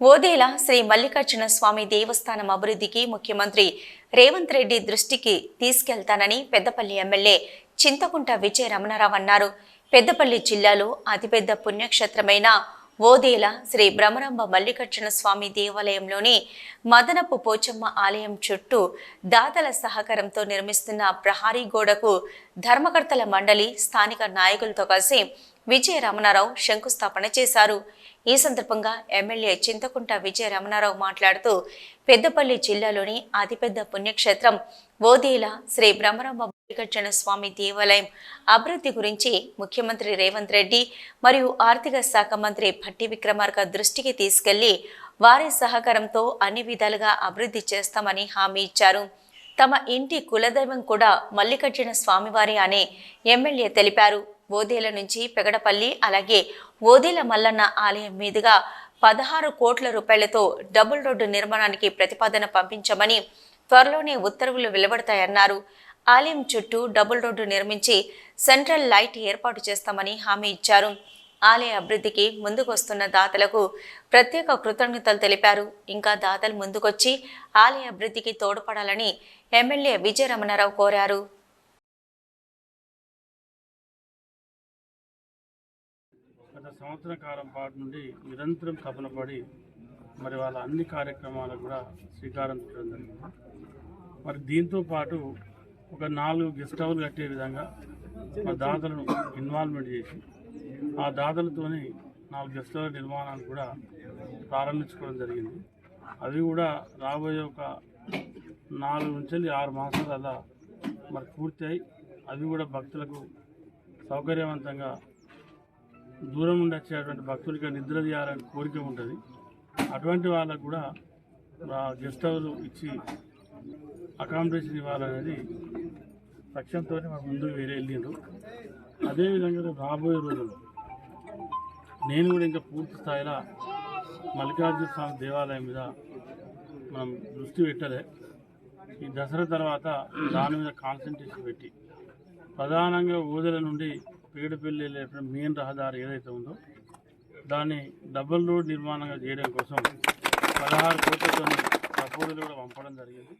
ఓదేల శ్రీ మల్లికార్జున స్వామి దేవస్థానం అభివృద్ధికి ముఖ్యమంత్రి రేవంత్ రెడ్డి దృష్టికి తీసుకెళ్తానని పెద్దపల్లి ఎమ్మెల్యే చింతకుంట విజయ రమణారావు అన్నారు. పెద్దపల్లి జిల్లాలో అతిపెద్ద పుణ్యక్షేత్రమైన ఓదేల శ్రీ భ్రమరాంబ మల్లికార్జున స్వామి దేవాలయంలోని మదనపు పోచమ్మ ఆలయం చుట్టూ దాతల సహకారంతో నిర్మిస్తున్న ప్రహారీ గోడకు ధర్మకర్తల మండలి స్థానిక నాయకులతో కలిసి విజయ రమణారావు శంకుస్థాపన చేశారు. ఈ సందర్భంగా ఎమ్మెల్యే చింతకుంట విజయ రమణారావు మాట్లాడుతూ పెద్దపల్లి జిల్లాలోని అతిపెద్ద పుణ్యక్షేత్రం ఓదేల శ్రీ బ్రహ్మరాంబ వెంకటరమణ స్వామి దేవాలయం అభివృద్ధి గురించి ముఖ్యమంత్రి రేవంత్ రెడ్డి మరియు ఆర్థిక శాఖ మంత్రి భట్టి విక్రమార్క దృష్టికి తీసుకెళ్ళి వారి సహకారంతో అన్ని విధాలుగా అభివృద్ధి చేస్తామని హామీ ఇచ్చారు. తమ ఇంటి కులదైవం కూడా మల్లికార్జున స్వామివారి అనే ఎమ్మెల్యే తెలిపారు. ఓదేల నుంచి పెగడపల్లి అలాగే ఓదేల మల్లన్న ఆలయం మీదుగా పదహారు కోట్ల రూపాయలతో డబుల్ రోడ్డు నిర్మాణానికి ప్రతిపాదన పంపించమని త్వరలోనే ఉత్తర్వులు వెలువడతాయన్నారు. ఆలయం చుట్టూ డబుల్ రోడ్డు నిర్మించి సెంట్రల్ లైట్ ఏర్పాటు చేస్తామని హామీ ఇచ్చారు. ఆలయ అభివృద్ధికి ముందుకొస్తున్న దాతలకు ప్రత్యేక కృతజ్ఞతలు తెలిపారు. ఇంకా దాతలు ముందుకొచ్చి ఆలయ అభివృద్ధికి తోడ్పడాలని ఎమ్మెల్యే విజయరమణారావు కోరారు. గత సంవత్సర కాలం పాటు నుండి నిరంతరం తపనపడి మరి వాళ్ళ అన్ని కార్యక్రమాలకు కూడా శ్రీకారం చుట్టడం జరిగింది. మరి దీంతో పాటు ఒక నాలుగు గెస్ట్ హౌలు కట్టే విధంగా మా దాతలను ఇన్వాల్వ్మెంట్ చేసి ఆ దాతలతోని నాలుగు గెస్ట్ హౌల నిర్మాణాన్ని కూడా ప్రారంభించుకోవడం జరిగింది. అవి కూడా రాబోయే ఒక నాలుగు నుంచి ఆరు మాసాల మరి పూర్తి అయి అవి కూడా భక్తులకు సౌకర్యవంతంగా దూరం నుండి వచ్చేటువంటి భక్తులకి నిద్ర తీయాలని కోరిక ఉంటుంది. అటువంటి వాళ్ళకు కూడా గెస్ట్ హౌస్ ఇచ్చి అకామిడేషన్ ఇవ్వాలనేది లక్ష్యంతో మనం ముందుకు వేరే వెళ్ళిండ్రు. అదేవిధంగా రేపు రాబోయే రోజుల్లో నేను కూడా ఇంకా పూర్తి స్థాయిలో మల్లికార్జున స్వామి దేవాలయం మీద మనం దృష్టి పెట్టలే. ఈ దసరా తర్వాత దాని మీద కాన్సన్ట్రేషన్ పెట్టి ప్రధానంగా ఊదల నుండి పేడపల్లి వెళ్ళే మెయిన్ రహదారి ఏదైతే ఉందో దాన్ని డబుల్ రోడ్ నిర్మాణంగా చేయడం కోసం పదహారు కోట్లతో ప్రపోజల్ కూడా పంపడం జరిగింది.